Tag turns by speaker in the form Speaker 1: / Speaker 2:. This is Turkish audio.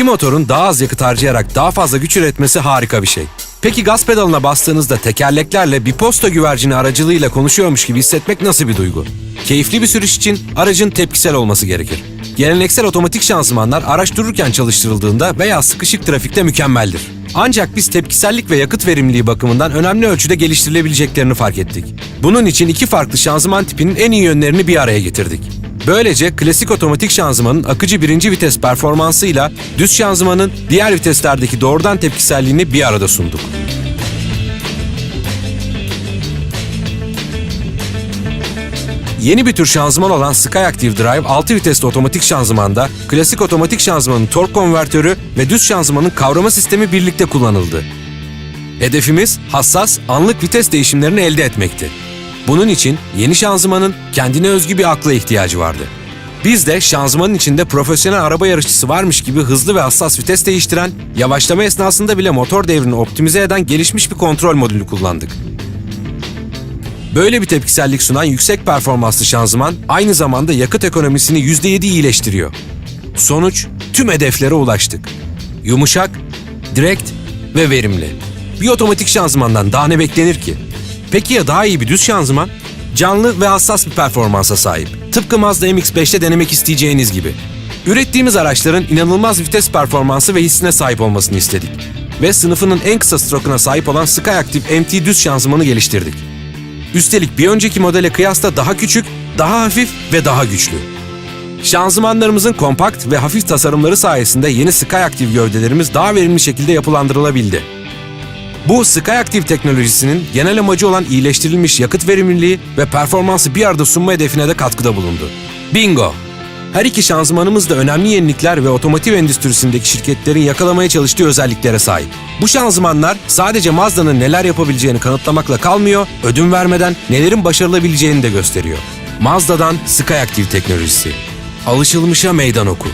Speaker 1: Bir motorun daha az yakıt harcayarak daha fazla güç üretmesi harika bir şey. Peki gaz pedalına bastığınızda tekerleklerle bir posta güvercini aracılığıyla konuşuyormuş gibi hissetmek nasıl bir duygu? Keyifli bir sürüş için aracın tepkisel olması gerekir. Geleneksel otomatik şanzımanlar araç dururken çalıştırıldığında veya sıkışık trafikte mükemmeldir. Ancak biz tepkisellik ve yakıt verimliliği bakımından önemli ölçüde geliştirilebileceklerini fark ettik. Bunun için iki farklı şanzıman tipinin en iyi yönlerini bir araya getirdik. Böylece klasik otomatik şanzımanın akıcı birinci vites performansıyla düz şanzımanın diğer viteslerdeki doğrudan tepkiselliğini bir arada sunduk. Yeni bir tür şanzıman olan Skyactiv Drive 6 vitesli otomatik şanzımanda klasik otomatik şanzımanın tork konvertörü ve düz şanzımanın kavrama sistemi birlikte kullanıldı. Hedefimiz hassas, anlık vites değişimlerini elde etmekti. Bunun için yeni şanzımanın kendine özgü bir akla ihtiyacı vardı. Biz de şanzımanın içinde profesyonel araba yarışçısı varmış gibi hızlı ve hassas vites değiştiren, yavaşlama esnasında bile motor devrini optimize eden gelişmiş bir kontrol modülü kullandık. Böyle bir tepkisellik sunan yüksek performanslı şanzıman aynı zamanda yakıt ekonomisini %7 iyileştiriyor. Sonuç tüm hedeflere ulaştık. Yumuşak, direkt ve verimli. Bir otomatik şanzımandan daha ne beklenir ki? Peki ya daha iyi bir düz şanzıman? Canlı ve hassas bir performansa sahip. Tıpkı Mazda MX-5'te denemek isteyeceğiniz gibi. Ürettiğimiz araçların inanılmaz vites performansı ve hissine sahip olmasını istedik. Ve sınıfının en kısa stroke'una sahip olan Skyactiv MT düz şanzımanı geliştirdik. Üstelik bir önceki modele kıyasla daha küçük, daha hafif ve daha güçlü. Şanzımanlarımızın kompakt ve hafif tasarımları sayesinde yeni Skyactiv gövdelerimiz daha verimli şekilde yapılandırılabildi. Bu Skyactiv teknolojisinin genel amacı olan iyileştirilmiş yakıt verimliliği ve performansı bir arada sunma hedefine de katkıda bulundu. Bingo! Her iki şanzımanımız da önemli yenilikler ve otomotiv endüstrisindeki şirketlerin yakalamaya çalıştığı özelliklere sahip. Bu şanzımanlar sadece Mazda'nın neler yapabileceğini kanıtlamakla kalmıyor, ödün vermeden nelerin başarılabileceğini de gösteriyor. Mazda'dan Skyactiv teknolojisi. Alışılmışa meydan oku.